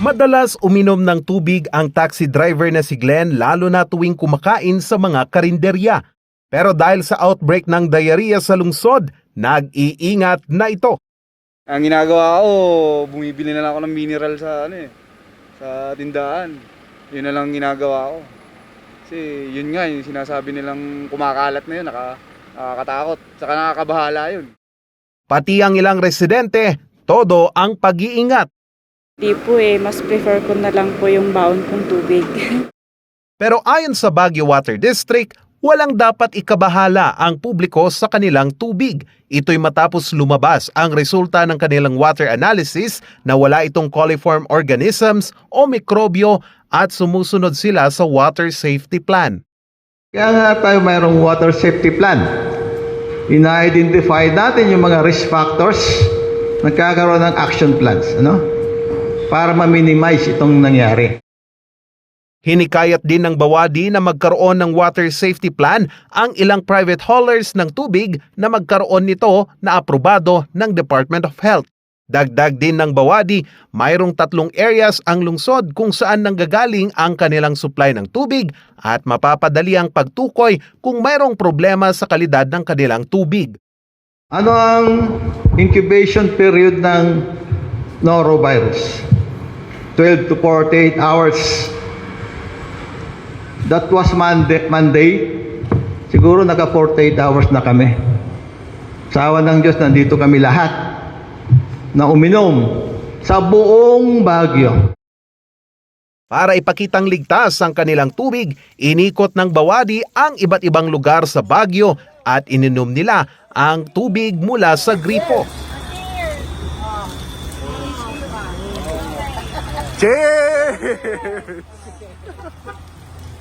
Madalas uminom ng tubig ang taxi driver na si Glenn lalo na tuwing kumakain sa mga karinderya. Pero dahil sa outbreak ng diarrhea sa lungsod, nag-iingat na ito. Ang ginagawa ko, bumibili na lang ako ng mineral sa ano eh, sa tindahan. Yun na lang ginagawa ko. Kasi yun nga, yung sinasabi nilang kumakalat na yun, naka, nakakatakot. Saka nakakabahala yun. Pati ang ilang residente, todo ang pag-iingat. Di po eh, mas prefer ko na lang po yung baon kong tubig. Pero ayon sa Baguio Water District, walang dapat ikabahala ang publiko sa kanilang tubig. Ito'y matapos lumabas ang resulta ng kanilang water analysis na wala itong coliform organisms o mikrobyo at sumusunod sila sa water safety plan. Kaya nga tayo mayroong water safety plan. Ina-identify natin yung mga risk factors, nagkakaroon ng action plans, ano? Para ma-minimize itong nangyari. Hinikayat din ng Bawadi na magkaroon ng water safety plan ang ilang private haulers ng tubig na magkaroon nito na aprobado ng Department of Health. Dagdag din ng Bawadi, mayroong tatlong areas ang lungsod kung saan nanggagaling ang kanilang supply ng tubig at mapapadali ang pagtukoy kung mayroong problema sa kalidad ng kanilang tubig. Ano ang incubation period ng norovirus? 12 to 48 hours. That was Monday, Monday. Siguro naka 48 hours na kami. Sa awa ng Diyos, nandito kami lahat na uminom sa buong Baguio. Para ipakitang ligtas ang kanilang tubig, inikot ng Bawadi ang iba't ibang lugar sa Baguio at ininom nila ang tubig mula sa gripo.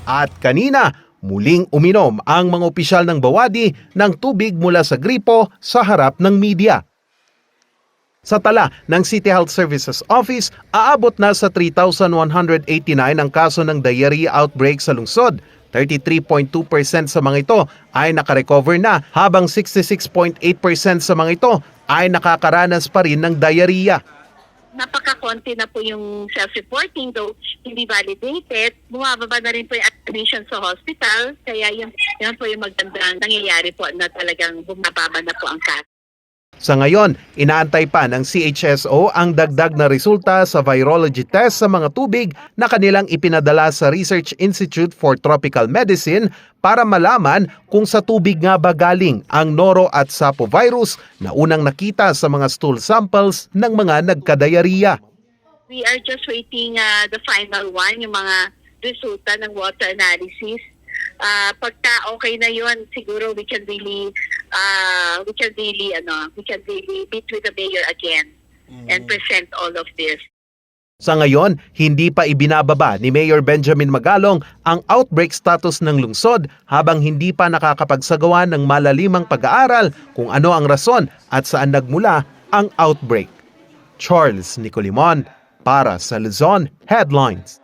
At kanina, muling uminom ang mga opisyal ng Bawadi ng tubig mula sa gripo sa harap ng media. Sa tala ng City Health Services Office, aabot na sa 3,189 ang kaso ng diarrhea outbreak sa lungsod. 33.2% sa mga ito ay nakarecover na habang 66.8% sa mga ito ay nakakaranas pa rin ng diarrhea. Napaka-konti na po yung self-reporting though hindi validated. Bumababa na rin po yung admission sa hospital. Kaya yun, yun po yung magandang nangyayari po na talagang bumababa na po ang kaso. Sa ngayon, inaantay pa ng CHSO ang dagdag na resulta sa virology test sa mga tubig na kanilang ipinadala sa Research Institute for Tropical Medicine para malaman kung sa tubig nga ba galing ang noro at sapo virus na unang nakita sa mga stool samples ng mga nagkadayariya. We are just waiting uh, the final one, yung mga resulta ng water analysis. Uh, pagka okay na yun, siguro we can really, uh, we can really, ano, we can really meet with the mayor again and present all of this. Sa ngayon, hindi pa ibinababa ni Mayor Benjamin Magalong ang outbreak status ng lungsod habang hindi pa nakakapagsagawa ng malalimang pag-aaral kung ano ang rason at saan nagmula ang outbreak. Charles Nicolimon para sa Luzon Headlines.